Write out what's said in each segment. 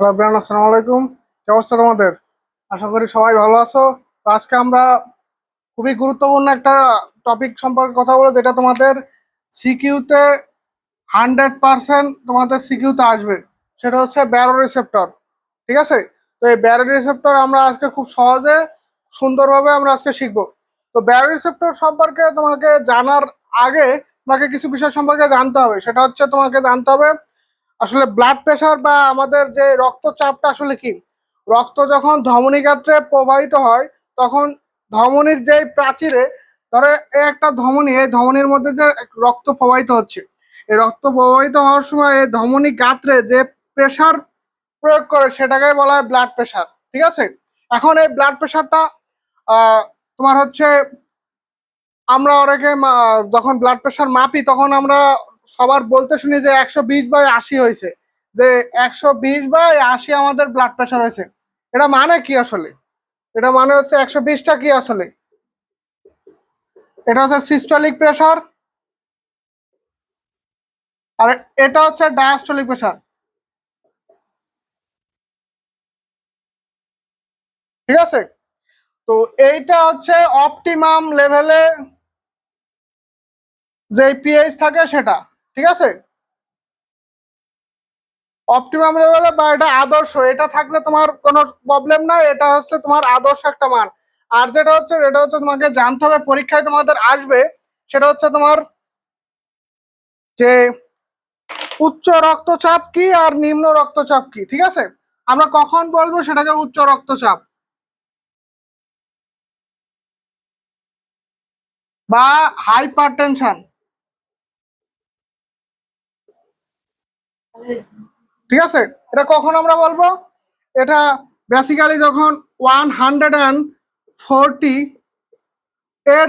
Hello আসসালামু আলাইকুম। কি অবস্থা তোমাদের? আশা করি সবাই ভালো আছো। তো আজকে আমরা খুবই গুরুত্বপূর্ণ একটা টপিক সম্পর্কে কথা বলব, যেটা তোমাদের সিকিউতে হান্ড্রেড পার্সেন্ট তোমাদের সিকিউতে আসবে। সেটা হচ্ছে ব্যারো রিসেপ্টর ঠিক আছে? তো এই ব্যারো রিসেপ্টর আমরা আজকে খুব সহজে, সুন্দরভাবে আমরা আজকে শিখব। তো ব্যারো রিসেপ্টর সম্পর্কে তোমাকে জানার আগে তোমাকে কিছু বিষয় সম্পর্কে জানতে হবে। সেটা হচ্ছে তোমাকে জানতে হবে আসলে ব্লাড প্রেশার বা আমাদের যে রক্তচাপটা আসলে কি? রক্ত যখন ধমনী গাত্রে প্রবাহিত হয়, তখন ধমনীর যে প্রাচীরে, ধরো একটা ধমনী, এই ধমনীর মধ্যে যে রক্ত প্রবাহিত হচ্ছে, এই রক্ত প্রবাহিত হওয়ার সময় এই ধমনী গাত্রে যে প্রেশার প্রয়োগ করে সেটাকে বলা হয় ব্লাড প্রেশার ঠিক আছে? এখন এই ব্লাড প্রেশারটা তোমার হচ্ছে, আমরা অনেকে যখন ব্লাড প্রেশার মাপি, তখন আমরা সবার বলতে শুনি যে একশো বিশ বাই আশি হয়েছে। যে একশো বিশ বাই আশি আমাদের ব্লাড প্রেশার হয়েছে। এটা মানে কি আসলে? এটা মানে হচ্ছে একশো বিশটা কি আসলে? এটা হচ্ছে সিস্টলিক প্রেশার আর এটা হচ্ছে ডায়াস্টলিক প্রেশার ঠিক আছে? তো এইটা হচ্ছে অপটিমাম লেভেলে যে পিএইচ থাকে সেটা। ঠিক আছে? অপটিমাম লেভেলে বা এটা আদর্শ, এটা থাকলে তোমার কোনো প্রবলেম নাই, এটা হচ্ছে তোমার আদর্শ একটা মান। আর যেটা হচ্ছে, এটা হচ্ছে তোমাকে জানতে হবে, পরীক্ষায় তোমাদের আসবে, সেটা হচ্ছে তোমার যে উচ্চ রক্তচাপ কি আর নিম্ন রক্তচাপ কি, ঠিক আছে? আমরা কখন বলব সেটাকে উচ্চ রক্তচাপ? বা হাইপার টেনশন ঠিক আছে? এটা কখন আমরা বলব? এটা বেসিক্যালি যখন ওয়ান হান্ড্রেড অ্যান্ড ফোরটি এর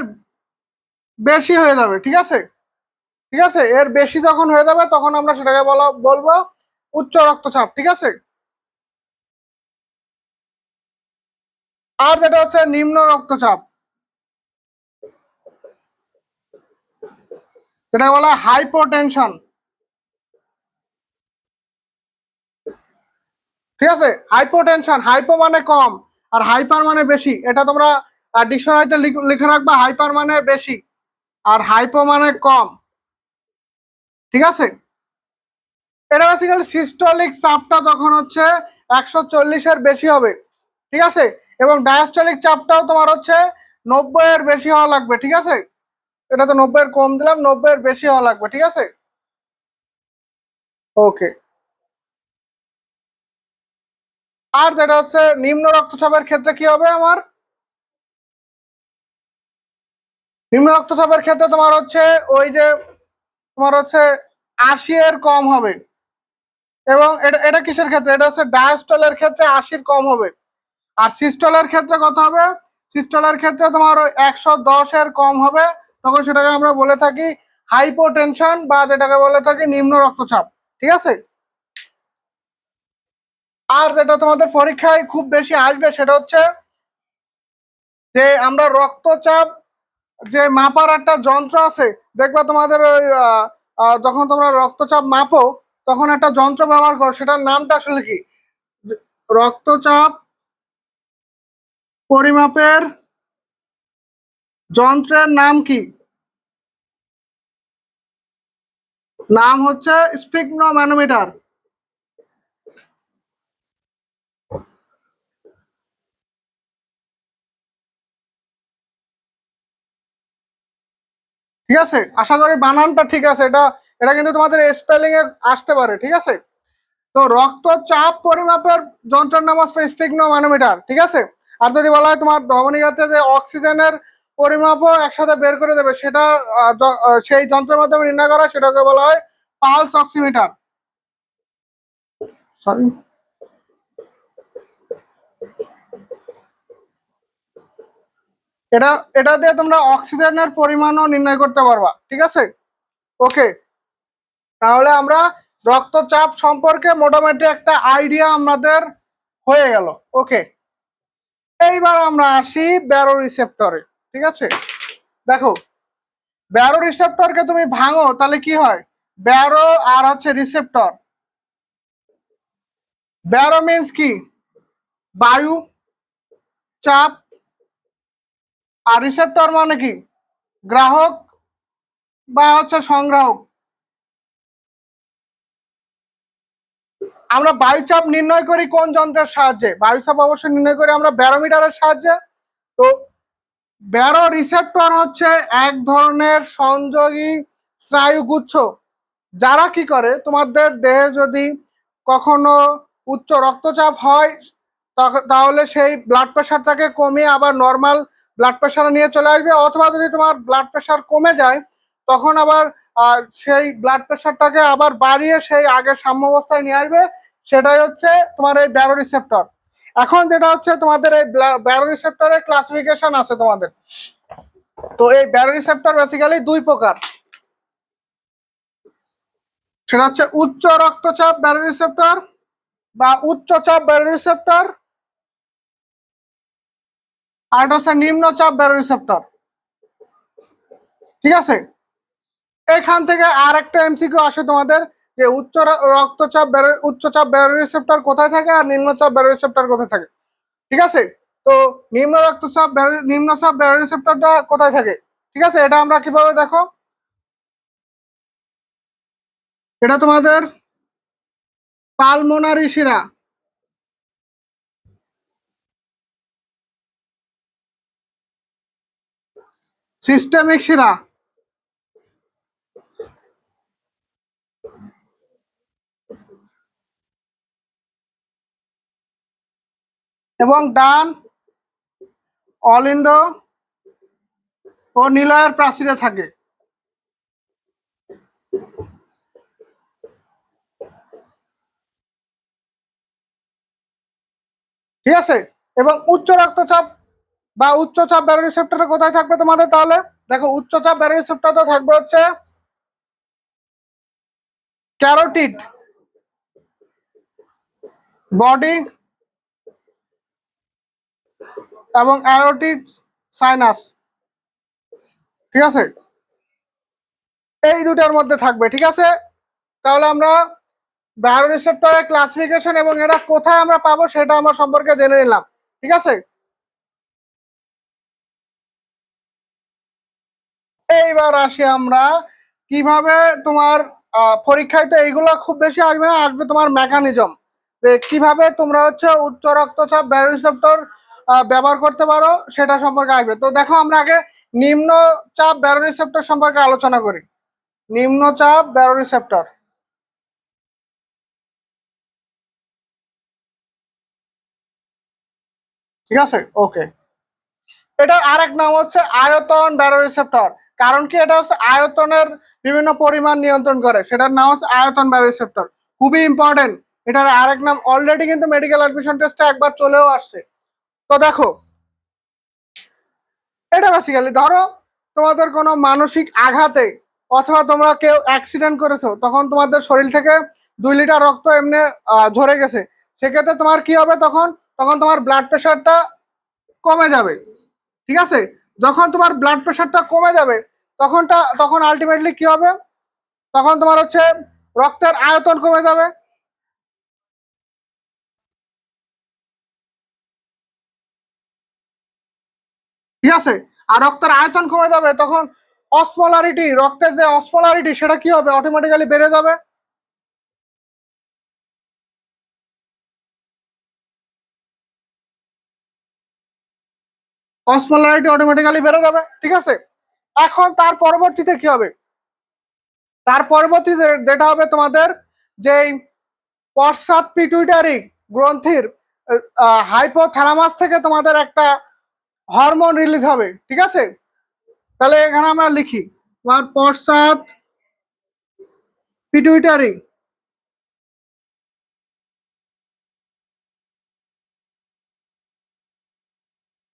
বেশি হয়ে যাবে, ঠিক আছে? ঠিক আছে? এর বেশি যখন হয়ে যাবে, তখন আমরা সেটাকে বলা, বলব উচ্চ রক্তচাপ, ঠিক আছে? আর যেটা হচ্ছে নিম্ন রক্তচাপ। সেটা বলা হাইপোটেনশন ঠিক আছে? হাইপোটেনশন হাইপো মানে কম আর হাইপার মানে বেশি। এটা তোমরা ডিকশনারিতে লিখে রাখবা হাইপার মানে বেশি আর হাইপো মানে কম। ঠিক আছে? এটা বেসিক্যালি সিস্টলিক চাপটা তখন হচ্ছে একশো চল্লিশের বেশি হবে। ঠিক আছে? এবং ডায়াস্টলিক চাপটাও তোমার হচ্ছে নব্বই এর বেশি হওয়া লাগবে, ঠিক আছে? এটা তো নব্বই এর কম দিলাম নব্বই এর বেশি হওয়া লাগবে, ঠিক আছে? ওকে আর যেটা হচ্ছে নিম্ন রক্তচাপের ক্ষেত্রে কি হবে আমার? নিম্ন রক্তচাপের ক্ষেত্রে তোমার হচ্ছে ওই যে তোমার হচ্ছে আশি এর কম হবে। এবং এটা এটা কিসের ক্ষেত্রে? এটা হচ্ছে ডায়াস্টলের ক্ষেত্রে আশির কম হবে। আর সিস্টলের ক্ষেত্রে কত হবে? সিস্টলের ক্ষেত্রে তোমার একশো দশের কম হবে। তখন সেটাকে আমরা বলে থাকি হাইপোটেনশন বা যেটাকে বলে থাকি নিম্ন রক্তচাপ। ঠিক আছে? আর যেটা তোমাদের পরীক্ষায় খুব বেশি আসবে সেটা হচ্ছে যে আমরা রক্তচাপ যে মাপার একটা যন্ত্র আছে, দেখবা তোমাদের ওই যখন তোমরা রক্তচাপ মাপো, তখন একটা যন্ত্র ব্যবহার করো, সেটার নামটা আসলে কি? রক্তচাপ পরিমাপের যন্ত্রের নাম কি? নাম হচ্ছে স্পিগনোম্যানোমিটার। ঠিক আছে? আশা করি বানানটা ঠিক আছে। এটা এটা কিন্তু তোমাদের স্পেলিং এ আসতে পারে, ঠিক আছে? তো রক্তচাপ পরিমাপের যন্ত্রের নাম হচ্ছে স্পিগনোম্যানোমিটার ঠিক আছে? আর যদি বলা হয় তোমার ধমনীগাত্রে যে অক্সিজেনের পরিমাপও একসাথে বের করে দেবে, সেটা সেই যন্ত্রের মাধ্যমে নির্ণয় করা সেটাকে বলা হয় পালস অক্সিমিটার সরি এটা এটা দিয়ে তোমরা অক্সিজেনের পরিমাণও নির্ণয় করতে পারবা, ঠিক আছে? ওকে। তাহলে আমরা রক্তচাপ সম্পর্কে মোটামুটি একটা আইডিয়া আমাদের হয়ে গেল, ওকে। এইবার আমরা আসি ব্যারো রিসেপ্টরে, ঠিক আছে? দেখো, ব্যারো রিসেপ্টরকে তুমি ভাঙো, তাহলে কি হয়? ব্যারো আর হচ্ছে রিসেপ্টর। ব্যারো মিন্স কি? বায়ু, চাপ আর রিসেপ্টর মানে কি? গ্রাহক বা হচ্ছে সংগ্রাহক। আমরা বায়ুচাপ নির্ণয় করি কোন যন্ত্রের সাহায্যে? বায়ুচাপ অবশ্যই নির্ণয় করি আমরা ব্যারোমিটারের সাহায্যে। তো ব্যারো রিসেপ্টর হচ্ছে এক ধরনের সংযোগী স্নায়ুগুচ্ছ। যারা কি করে? তোমাদের দেহে যদি কখনো উচ্চ রক্তচাপ হয় তাহলে সেই ব্লাড প্রেশারটাকে কমিয়ে আবার নর্মাল ব্লাড প্রেশারে নিয়ে চলে আসবে, অথবা যদি তোমার ব্লাড প্রেশার কমে যায়, তখন আবার সেই ব্লাড প্রেশারটাকে আবার বাড়িয়ে সেই আগের সাম্য অবস্থায় নিয়ে আসবে, সেটাই হচ্ছে তোমার এই ব্যারো রিসেপ্টর এখন যেটা হচ্ছে তোমাদের এই ব্যারো রিসেপ্টরের ক্লাসিফিকেশন আছে তোমাদের। তো এই ব্যারো রিসেপ্টর বেসিক্যালি দুই প্রকার। সেটা হচ্ছে উচ্চ রক্তচাপ ব্যারো রিসেপ্টর বা উচ্চ চাপ ব্যারো রিসেপ্টর আর এটা হচ্ছে নিম্ন চাপ ব্যারো রিসেপ্টর ঠিক আছে? এখান থেকে আর একটা এমসিকিউ আসে তোমাদের, যে উচ্চ রক্তচাপ ব্যারো উচ্চচাপ ব্যারো রিসেপ্টর কোথায় থাকে আর নিম্নচাপ ব্যারো রিসেপ্টর কোথায় থাকে? ঠিক আছে? তো নিম্ন রক্তচাপ নিম্নচাপ ব্যারো রিসেপ্টরটা কোথায় থাকে? ঠিক আছে? এটা আমরা কীভাবে দেখো? এটা তোমাদের পালমোনারি শিরা। সিস্টেমিক শিরা এবং ডান অলিন্দ ও নিলয়ের প্রাচীরে থাকে। ঠিক আছে? এবং উচ্চ রক্তচাপ বা উচ্চচাপ ব্যারো রিসেপ্টর কোথায় থাকবে তোমাদের তাহলে? দেখো উচ্চচাপ ব্যারো রিসেপ্টর তো থাকবে হচ্ছে ক্যারোটিড বডি এবং অ্যারোটিড সাইনাস ঠিক আছে? এই দুটার মধ্যে থাকবে, ঠিক আছে? তাহলে আমরা বায়ো রিসেপ্টরের ক্লাসিফিকেশন এবং এটা কোথায় আমরা পাবো সেটা আমার সম্পর্কে জেনে নিলাম, ঠিক আছে? এইবার আসি আমরা। কীভাবে তোমার পরীক্ষায় তো এইগুলো খুব বেশি আসবে না, আসবে তোমার মেকানিজম যে কীভাবে তোমরা হচ্ছে উচ্চ রক্তচাপ ব্যারো রিসেপ্টর ব্যবহার করতে পারো, সেটা সম্পর্কে আসবে। তো দেখো আমরা আগে নিম্ন চাপ ব্যারো রিসেপ্টর সম্পর্কে আলোচনা করি। নিম্ন চাপ ব্যারো রিসেপ্টর ঠিক আছে? ওকে এটার আরেক নাম হচ্ছে আয়তন ব্যারো রিসেপ্টর কারণ কি এটা হচ্ছে আয়তনের বিভিন্ন পরিমাণ নিয়ন্ত্রণ করে। সেটার নাম হচ্ছে আয়তন বা রিসেপ্টর খুবই ইম্পর্টেন্ট এটার আরেক নাম অলরেডি কিন্তু মেডিকেল অ্যাডমিশন টেস্টে একবার চলেও আসছে। তো দেখো, এটা বেসিক্যালি ধরো তোমাদের কোনো মানসিক আঘাতে অথবা তোমরা কেউ অ্যাক্সিডেন্ট করেছ, তখন তোমাদের শরীর থেকে দুই লিটার রক্ত এমনি ঝরে গেছে। সেক্ষেত্রে তোমার কি হবে তখন? তখন তোমার ব্লাড প্রেশারটা কমে যাবে। ঠিক আছে? যখন তোমার ব্লাড প্রেশারটা কমে যাবে তখনটা, তখন আলটিমেটলি কি হবে? তখন তোমার হচ্ছে রক্তের আয়তন কমে যাবে। ঠিক আছে? আর রক্তের আয়তন কমে যাবে, তখন অসমোলারিটি রক্তের যে অসমোলারিটি সেটা কি হবে? অটোমেটিক্যালি বেড়ে যাবে। অসমোলারিটি অটোমেটিক্যালি বেড়ে যাবে, ঠিক আছে? এখন তার পরবর্তীতে কি হবে? তার পরবর্তীতে যেটা হবে তোমাদের যেই পশ্চাৎ পিটুইটারি গ্রন্থির হাইপোথ্যালামাস থেকে তোমাদের একটা হরমোন রিলিজ হবে, ঠিক আছে? তাহলে এখানে আমরা লিখি, তোমার পশ্চাৎ পিটুইটারি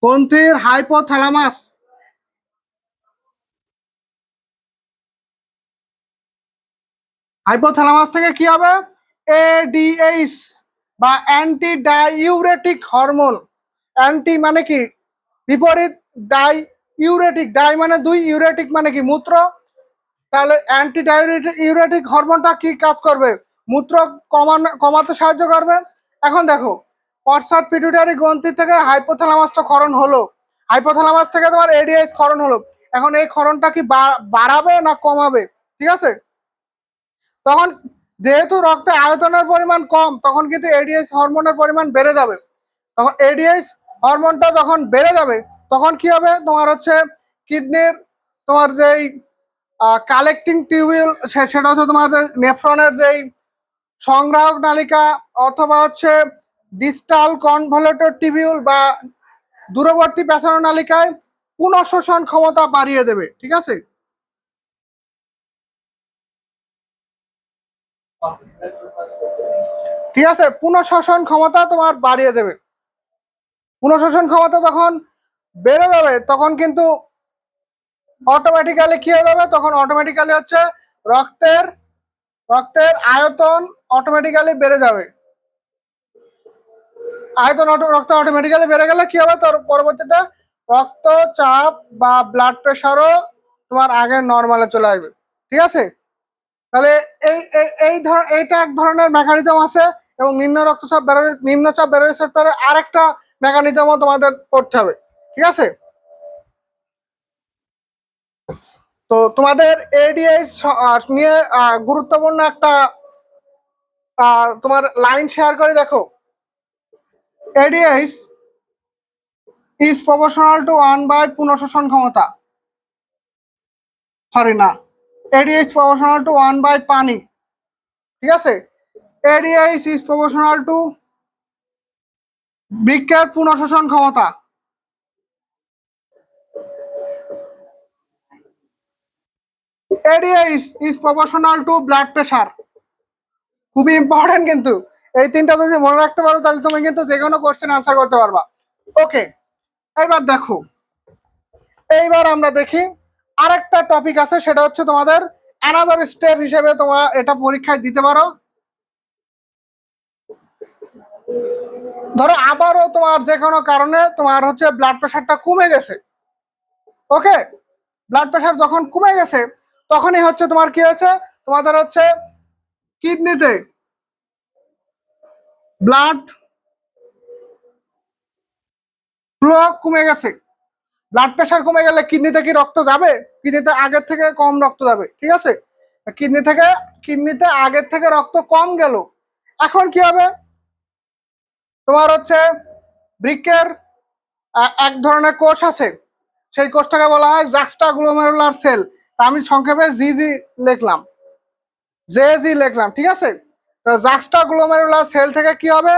গ্রন্থির হাইপোথ্যালামাস হাইপোথ্যালামাস থেকে কি হবে? এডিএইচ বা অ্যান্টি ডাইউরেটিক হরমোন অ্যান্টি মানে কি? বিপরীত ডাই ইউরেটিক ডাই মানে দুই ইউরেটিক মানে কি? মূত্র। তাহলে অ্যান্টি ডাইউরেটিক ইউরেটিক হরমোনটা কি কাজ করবে? মূত্র কমানো, কমাতে সাহায্য করবে। এখন দেখো, পশ্চাৎ পিটুটারি গ্রন্থি থেকে হাইপোথ্যালামাসটা ক্ষরণ হলো। হাইপোথ্যালামাস থেকে তোমার এডিএস ক্ষরণ হলো। এখন এই ক্ষরণটা কি বাড়াবে না কমাবে? ঠিক আছে? তখন যেহেতু রক্তে আয়তনের পরিমাণ কম, তখন কিন্তু এডিএস হরমোনের পরিমাণ বেড়ে যাবে। তখন এডিএস হরমোনটা যখন বেড়ে যাবে, তখন কি হবে? তোমার হচ্ছে কিডনির তোমার যেই কালেক্টিং টিউবিউল সেটা হচ্ছে তোমাদের নেফ্রনের যেই সংগ্রাহক নালিকা অথবা হচ্ছে ডিস্টাল কনভলেটর টিবিউল বা দূরবর্তী পেছানো নালিকায় পুনঃশোষণ ক্ষমতা বাড়িয়ে দেবে, ঠিক আছে? ঠিক আছে, পুনঃশোষণ ক্ষমতা তোমার বাড়িয়ে দেবে। পুনঃশোষণ ক্ষমতা যখন বেড়ে যাবে, তখন কিন্তু অটোমেটিক্যালি কি হয়ে যাবে? তখন অটোমেটিক্যালি হচ্ছে রক্তের রক্তের আয়তন অটোমেটিক্যালি বেড়ে যাবে। আয়তন রক্ত অটোমেটিক্যালি বেড়ে গেলে কি হবে? তোর পরবর্তীতে রক্তচাপ বা ব্লাড প্রেশারও তোমার আগে নর্মালে চলে আসবে। ঠিক আছে? তাহলে এই, এই- ধর, এইটা এক ধরনের মেকানিজম আছে এবং নিম্ন রক্তচাপ ব্যারো নিম্নচাপ ব্যারো রিসেপ্টরে আরেকটা মেকানিজমও তোমাদের করতে হবে, ঠিক আছে? তো তোমাদের এডিএস নিয়ে গুরুত্বপূর্ণ একটা তোমার লাইন শেয়ার করে দেখো। ADS is proportional to one by পুনঃশোষণ ক্ষমতা। সরি না। ADS proportional to one by পানি ঠিক আছে? এডিএস ইজ প্রপোর্শনাল টু বৃক্ষের পুনঃশোষণ ক্ষমতা। ADS is proportional to blood pressure খুবই ইম্পর্টেন্ট কিন্তু। এই তিনটা যদি মনে রাখতে পারো, তাহলে তুমি কিন্তু যে কোনো কোশ্চেন আনসার করতে পারবা। ওকে এবার দেখো। এইবার আমরা দেখি আরেকটা টপিক আছে, সেটা হচ্ছে তোমাদের অ্যানাদার স্টেপ হিসেবে তোমরা এটা পরীক্ষায় দিতে পারো। ধরো আবারও তোমার যে কোনো কারণে তোমার হচ্ছে ব্লাড প্রেশারটা কমে গেছে। ওকে ব্লাড প্রেশার যখন কমে গেছে, তখনই হচ্ছে তোমার কি হয়েছে? তোমাদের হচ্ছে কিডনিতে ব্লাড ফ্লো কমে গেছে। ব্লাড প্রেশার কমে গেলে কিডনিতে কি রক্ত যাবে? কিডনিতে আগের থেকে কম রক্ত যাবে ঠিক আছে? কিডনি থেকে কিডনিতে আগের থেকে রক্ত কম গেল। এখন কি হবে? তোমার হচ্ছে বৃক্কের আহ, এক ধরনের কোষ আছে। সেই কোষটাকে বলা হয় জাক্সটা গ্লোমেরুলার সেল। তা আমি সংক্ষেপে জি জি লিখলাম। জে জি লিখলাম ঠিক আছে? তো জাক্সটা গ্লোমেরুলার সেল থেকে কি হবে?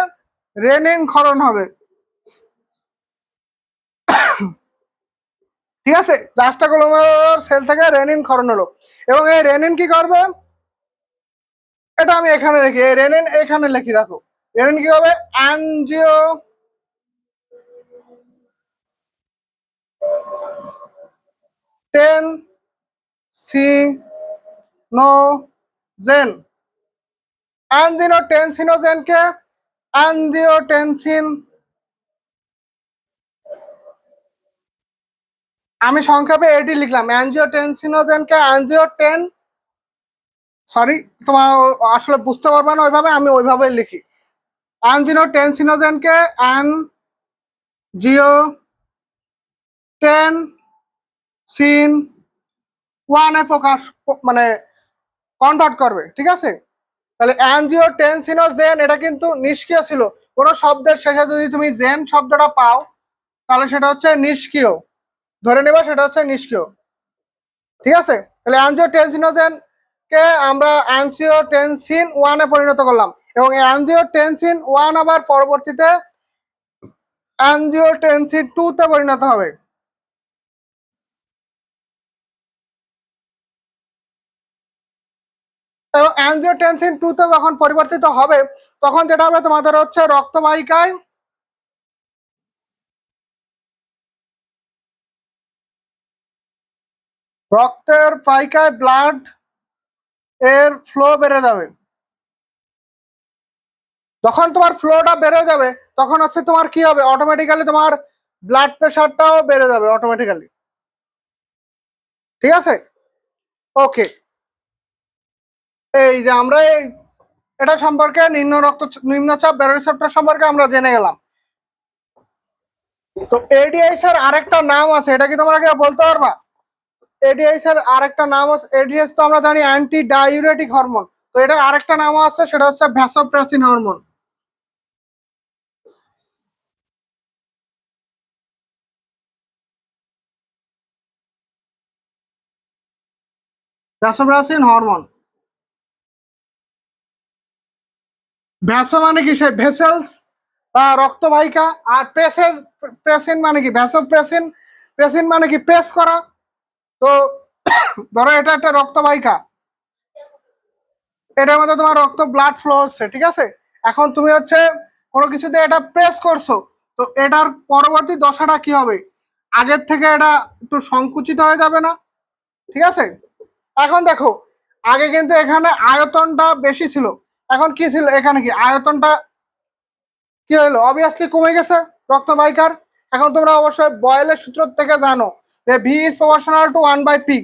রেনিন ক্ষরণ হবে। ঠিক আছে? জাস্টা গ্লোমেরুলার সেল থেকে রেনিন ক্ষরণ হলো। এবং এই রেনিন কি করবে? এটা আমি এখানে লিখি। এই রেনিন এখানে লিখি রাখো রেনিন কি হবে? Angiotensinogen অ্যানজিনো টেনসিনোজেনকে অ্যানজিও টেনসিন আমি সংক্ষেপে এটি লিখলাম। অ্যানজিও টেনসিনোজেনকে অ্যানজিও টেন সরি তোমার আসলে বুঝতে পারবে না, ওইভাবে আমি ওইভাবে লিখি। অ্যানজিনো টেনসিনোজেনকে অ্যান জিও টেন সিন ওয়ানে প্রকাশ মানে কনভার্ট করবে, ঠিক আছে? তাহলে অ্যানজিও টেনসিনোজেন এটা কিন্তু নিষ্ক্রিয় ছিল। কোনো শব্দের শেষে যদি তুমি জেন শব্দটা পাও, তাহলে সেটা হচ্ছে নিষ্ক্রিয়। ধরে নেবা সেটা হচ্ছে নিষ্ক্রিয়। ঠিক আছে? তাহলে অ্যানজিও টেনসিনোজেন কে আমরা অ্যানজিও টেনসিন ওয়ানে পরিণত করলাম এবং অ্যানজিও টেনসিন ওয়ান আবার পরবর্তীতে অ্যানজিও টেনসিন টু তে পরিণত হবে। এবং অ্যানজিও টেনসিন টু তে যখন পরিবর্তিত হবে, তখন যেটা হবে তোমাদের হচ্ছে রক্তবাহিকায় রক্তের পাইকায় ব্লাড এর ফ্লো বেড়ে যাবে। যখন তোমার ফ্লোটা বেড়ে যাবে, তখন হচ্ছে তোমার কি হবে? অটোমেটিক্যালি তোমার ব্লাড প্রেশারটাও বেড়ে যাবে অটোমেটিক্যালি ঠিক আছে? ওকে এই যে আমরা এটা সম্পর্কে নিম্ন রক্ত নিম্নচাপ ব্যারোরিসেপ্টর সম্পর্কে আমরা জেনে গেলাম। তো এডিএস এর আরেকটা নাম আছে, এটা কি তোমরা বলতে পারবা? এডিএস এর আরেকটা নাম আছে এডিএস তো আমরা জানি অ্যান্টি ডাইউরেটিক হরমোন তো এটার আরেকটা নাম আছে, সেটা হচ্ছে vasopressin hormone vasopressin hormone vaso মানে কি? সেই ভেসেলস বা রক্তবাহিকা, আর প্রেসেস প্রেসিন মানে কি? ভ্যাসোপ্রেসিন প্রেসিন মানে কি? প্রেস করা। তো ধরো এটা একটা রক্তবাহিকা। এটার মধ্যে তোমার রক্ত ব্লাড ফ্লো হচ্ছে, ঠিক আছে? এখন তুমি হচ্ছে কোনো কিছুতে এটা প্রেস করছ, তো এটার পরবর্তী দশাটা কি হবে? আগের থেকে এটা একটু সংকুচিত হয়ে যাবে না, ঠিক আছে? এখন দেখো, আগে কিন্তু এখানে আয়তনটা বেশি ছিল। এখন কি ছিল? এখানে কি? আয়তনটা কি হলো? অবভিয়াসলি কমে গেছে রক্তবাহিকার। এখন তোমরা অবশ্যই বয়েলের সূত্র থেকে জানো। যে V is proportional to one by P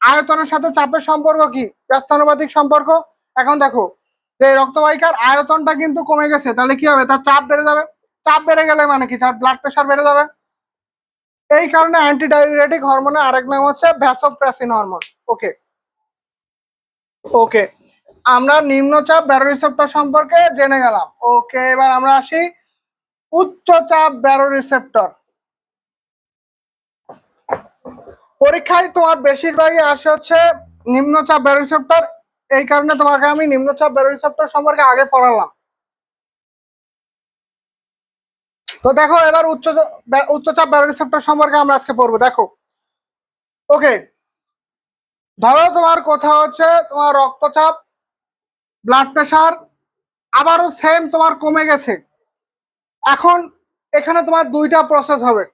আয়তনের সাথে চাপের সম্পর্ক কি? ব্যস্তানুপাতিক সম্পর্ক? এখন দেখো, যে রক্তবাহিকার আয়তনটা কিন্তু কমে গেছে, তাহলে কি হবে? তার চাপ বেড়ে যাবে। চাপ বেড়ে গেলে মানে কি? তার ব্লাড প্রেশার বেড়ে যাবে। এই কারণে অ্যান্টিডাইউরেটিক হরমোনের আরেক নাম হচ্ছে ভ্যাসোপ্রেসিন হরমোন ওকে ওকে আমরা নিম্নচাপ ব্যারোরিসেপ্টর সম্পর্কে জেনে গেলাম। ওকে এবার আমরা আসি উচ্চচাপ ব্যারোরিসেপ্টর পরীক্ষায় তোমার বেশিরভাগই আসে হচ্ছে নিম্নচাপ ব্যারোরিসেপ্টর এই কারণে তোমাকে আমি নিম্নচাপ ব্যারোরিসেপ্টর সম্পর্কে আগে পড়ালাম। তো দেখো, এবার উচ্চ উচ্চচাপ ব্যারোরিসেপ্টর সম্পর্কে আমরা আজকে পড়ব। দেখো, ওকে, ধরো তোমার কথা হচ্ছে তোমার রক্তচাপ ব্লাড প্রেশার আবারও সেম তোমার কমে গেছে। এখন এখানে তোমার দুইটা প্রসেস হবে।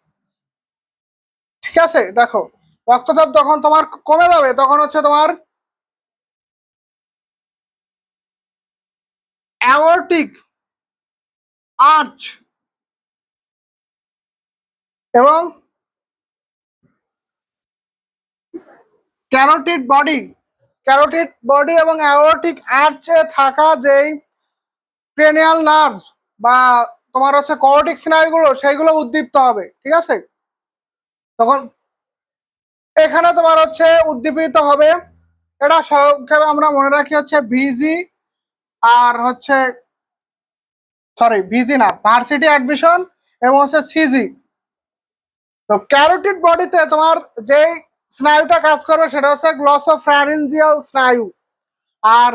ঠিক আছে? দেখো রক্তচাপ যখন তোমার কমে যাবে, তখন হচ্ছে তোমার অ্যাওর্টিক আর্চ এবং ক্যারোটিড বডি ক্যারোটিড বডি এবং অ্যাওর্টিক আর্চে থাকা যেই ক্রেনিয়াল নার্ভ বা তোমার হচ্ছে কর্টিক স্নায়ুগুলো সেইগুলো উদ্দীপ্ত হবে, ঠিক আছে? তখন এখানে তোমার হচ্ছে উদ্দীপিত হবে। এটা সংক্ষেপে আমরা মনে রাখি হচ্ছে ভিজি আর হচ্ছে সরি ভিজি না ভার্সিটি অ্যাডমিশন এবং হচ্ছে সিজি তো ক্যারোটিড বডিতে তোমার যেই স্নায়ুটা কাজ করবে সেটা হচ্ছে গ্লস অফ গ্লসোফ্যারিঞ্জিয়াল স্নায়ু। আর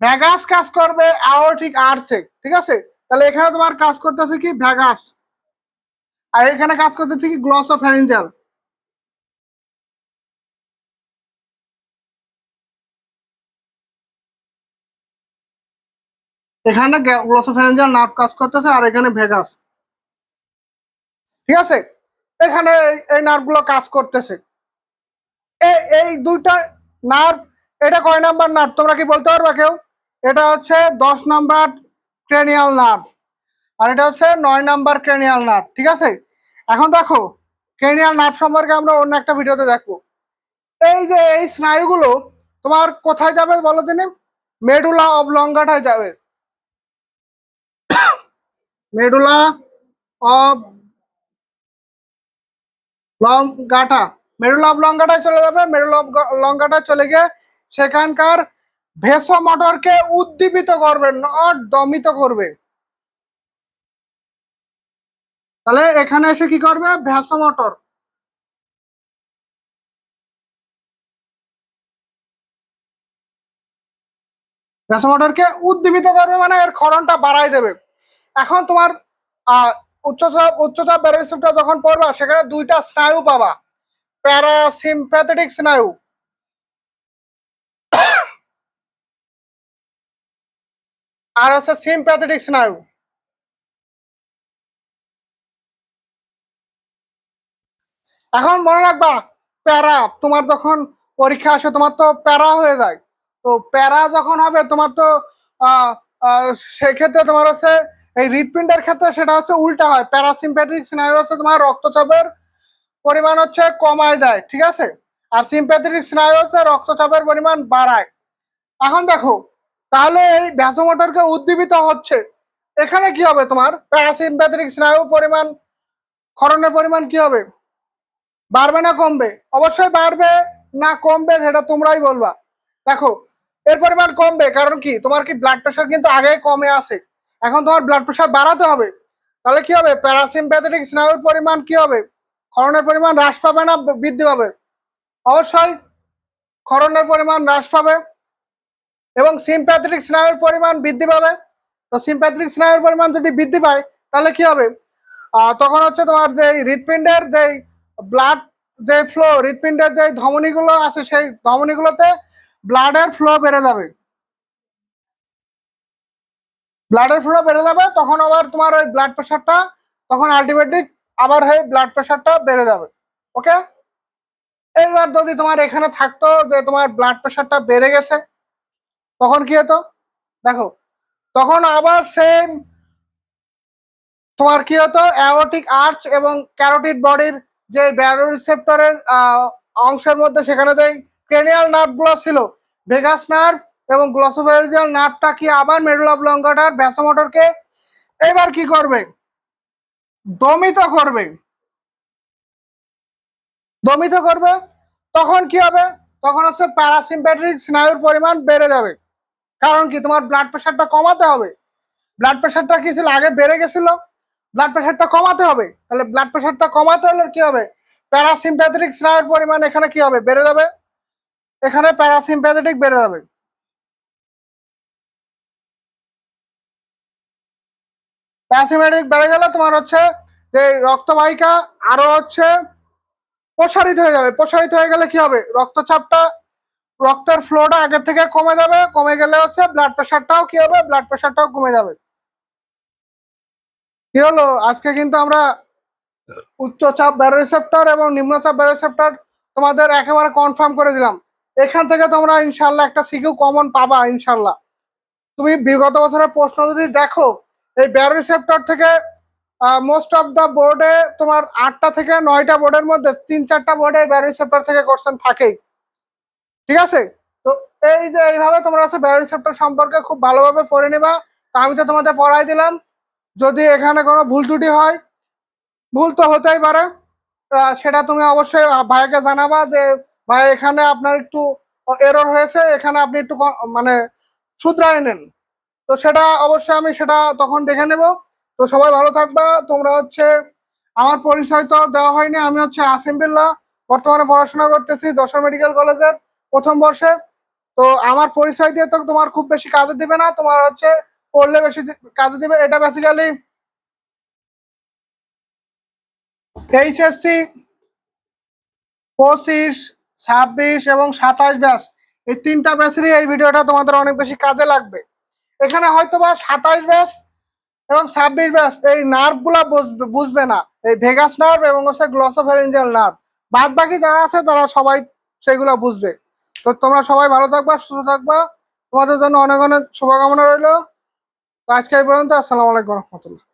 ভ্যাগাস কাজ করবে অ্যাওর্টিক আর্সে ঠিক আছে? তাহলে এখানে তোমার কাজ করতেছে কি? ভ্যাগাস আর এখানে কাজ করতেছে কি? গ্লস অফ গ্লসোফ্যারিঞ্জিয়াল এখানে গ্লসোফ্যারিঞ্জিয়াল নার্ভ কাজ করতেছে আর এখানে ভেগাস ঠিক আছে? এখানে এই নার্ভগুলো কাজ করতেছে। এই দুইটা নার্ভ এটা কয় নাম্বার নার্ভ তোমরা কি বলতে পারবা কেউ? এটা হচ্ছে দশ নাম্বার ক্রেনিয়াল নার্ভ আর এটা হচ্ছে নয় নাম্বার ক্রেনিয়াল নার্ভ ঠিক আছে? এখন দেখো ক্রেনিয়াল নার্ভ সম্পর্কে আমরা অন্য একটা ভিডিওতে দেখব। এই যে এই স্নায়ুগুলো তোমার কোথায় যাবে বলো দিনে মেডুলা অবলঙ্গাটায় যাবে। মেডুলা অব লং গাটা। মেরুল অফ লঙ্কাটায় চলে যাবে মেরুল অফ লঙ্কাটায় চলে গিয়ে সেখানকার ভেসো মোটরকে উদ্দীপিত করবে নট দমিত করবে। তাহলে এখানে এসে কি করবে? ভেসো মোটর। ভেসো মোটরকে উদ্দীপিত করবে মানে এর ক্ষরণটা বাড়াই দেবে। এখন তোমার আহ উচ্চচাপ উচ্চচাপ যখন পড়বা, সেখানে দুইটা স্নায়ু পাবা। প্যারাসিম্প্যাথেটিক স্নায়ু। আর আছে সিম্প্যাথেটিক স্নায়ু। এখন মনে রাখবা, প্যারা, তোমার যখন পরীক্ষা আসে, তোমার তো প্যারা হয়ে যায়। তো প্যারা যখন হবে, তোমার তো সেক্ষেত্রে তোমার হচ্ছে এই হৃৎপিণ্ডের ক্ষেত্রে সেটা হচ্ছে উল্টা হয়। প্যারাসিম্প্যাথিক স্নায়ু হচ্ছে তোমার রক্তচাপের পরিমাণ হচ্ছে কমায় দেয়, ঠিক আছে? আর সিম্প্যাথেটিক স্নায়ু হচ্ছে রক্তচাপের পরিমাণ বাড়ায়। এখন দেখো, তাহলে এই ভ্যাসোমোটরকে উদ্দীপিত হচ্ছে। এখানে কি হবে তোমার? প্যারাসিম্প্যাথিক স্নায়ু পরিমাণ, ক্ষরণের পরিমাণ কি হবে? বাড়বে না কমবে? অবশ্যই বাড়বে না কমবে, সেটা তোমরাই বলবা। দেখো এর পরিমাণ কমবে, কারণ কি? তোমার কি ব্লাড প্রেশার কিন্তু আগেই কমে আছে। এখন তোমার ব্লাড প্রেশার বাড়াতে হবে। তাহলে কি হবে? প্যারাসিম্প্যাথেটিক স্নায়ুর পরিমাণ কি হবে? ক্ষরণের পরিমাণ হ্রাস পাবে না বৃদ্ধি পাবে? অবশ্যই ক্ষরণের পরিমাণ হ্রাস পাবে এবং সিম্প্যাথেটিক স্নায়ুর পরিমাণ বৃদ্ধি পাবে। তো সিম্প্যাথেটিক স্নায়ুর পরিমাণ যদি বৃদ্ধি পায়, তাহলে কি হবে? তখন হচ্ছে তোমার যে হৃৎপিণ্ডের যে ব্লাড যে ফ্লো হৃৎপিণ্ডের যে ধমনীগুলো আছে, সেই ধমনীগুলোতে ব্লাডের ফ্লো বেড়ে যাবে। ব্লাডের ফ্লো বেড়ে যাবে, তখন আবার তোমার ওই ব্লাড প্রেশারটা তখন আলটিমেটলি আবার হয়ে ব্লাড প্রেশারটা বেড়ে যাবে। ওকে এইবার যদি তোমার এখানে থাকতো যে তোমার ব্লাড প্রেশারটা বেড়ে গেছে, তখন কি হতো? দেখো, তখন আবার সেম তোমার কি হতো? অ্যাওটিক আর্চ এবং ক্যারোটিড বডির যে ব্যারো রিসেপ্টরের অংশের মধ্যে সেখানে যে ক্রেনিয়াল নার্ভগুলো ছিল। ভেগাস নার্ভ এবং গ্লসোফেরিজিয়াল নার্ভটা কি আবার মেডুল অফ লঙ্গাটার ভ্যাসোমোটরকে এবার কি করবে? দমিত করবে। দমিত করবে। তখন কি হবে? তখন হচ্ছে প্যারাসিম্প্যাথিক স্নায়ুর পরিমাণ বেড়ে যাবে। কারণ কি? তোমার ব্লাড প্রেশারটা কমাতে হবে। ব্লাড প্রেশারটা কি ছিল? আগে বেড়ে গেছিল। ব্লাড প্রেশারটা কমাতে হবে। তাহলে ব্লাড প্রেশারটা কমাতে হলে কি হবে? প্যারাসিম্প্যাথেটিক স্নায়ুর পরিমাণ এখানে কি হবে? বেড়ে যাবে। এখানে প্যারাসিম্প্যাথেটিক বেড়ে যাবে। প্যারাসিম্প্যাথেটিক বেড়ে গেলে তোমার হচ্ছে যে রক্তবাহিকা আরও হচ্ছে প্রসারিত হয়ে যাবে। প্রসারিত হয়ে গেলে কি হবে? রক্তচাপটা রক্তের ফ্লোটা আগের থেকে কমে যাবে। কমে গেলে হচ্ছে ব্লাড প্রেশারটাও কি হবে? ব্লাড প্রেশারটাও কমে যাবে। কি হলো? আজকে কিন্তু আমরা উচ্চচাপ ব্যারোরিসেপ্টর এবং নিম্নচাপ ব্যারোরিসেপ্টর তোমাদের একেবারে কনফার্ম করে দিলাম। এখান থেকে তোমরা ইনশাল্লাহ একটা সিকিউ কমন পাবা ইনশাল্লাহ তুমি বিগত বছরের প্রশ্ন যদি দেখো, এই ব্যারোরিসেপ্টর থেকে মোস্ট অফ দ্য বোর্ডে তোমার আটটা থেকে নয়টা বোর্ডের মধ্যে তিন, চারটা বোর্ডে ব্যারোরিসেপ্টর থেকে কোশ্চেন থাকেই। ঠিক আছে? তো এই যে এইভাবে তোমরা হচ্ছে ব্যারোরিসেপ্টর সম্পর্কে খুব ভালোভাবে পড়ে নিবা। তো আমি তো তোমাদের পড়াই দিলাম। যদি এখানে কোনো ভুল ত্রুটি হয়, ভুল তো হতেই পারে। সেটা তুমি অবশ্যই ভাইকে জানাবা যে ভাই এখানে আপনার একটু এরর হয়েছে, এখানে আপনি একটু মানে শুধরায় নেন। তো সেটা অবশ্যই আমি সেটা তখন দেখে নেব। তো সবাই ভালো থাকবা। তোমরা হচ্ছে, আমার পরিচয় তো দেওয়া হয়নি। আমি হচ্ছে আসিম বিল্লাহ বর্তমানে পড়াশোনা করতেছি যশোর মেডিকেল কলেজের প্রথম বর্ষে। তো আমার পরিচয় দিয়ে তো তোমার খুব বেশি কাজে দিবে না। তোমার হচ্ছে পড়লে বেশি কাজে দিবে। এটা বেসিক্যালি এইচএসসি, পঁচিশ ছাব্বিশ এবং সাতাশ ব্যাস এই তিনটা ব্যাচেরই এই ভিডিওটা তোমাদের অনেক বেশি কাজে লাগবে। এখানে হয়তো বা সাতাশ ব্যাস এবং ছাব্বিশ ব্যাস এই নার্ভগুলা বুঝবে বুঝবে না। এই ভেগাস নার্ভ এবং হচ্ছে গ্লসোফেরেঞ্জিয়াল নার্ভ। বাদ বাকি যারা আছে, তারা সবাই সেগুলো বুঝবে। তো তোমরা সবাই ভালো থাকবা, সুস্থ থাকবা। তোমাদের জন্য অনেক অনেক শুভকামনা রইল। তো আজকে এই পর্যন্ত, আসসালামু আলাইকুম রহমতুল্লাহ।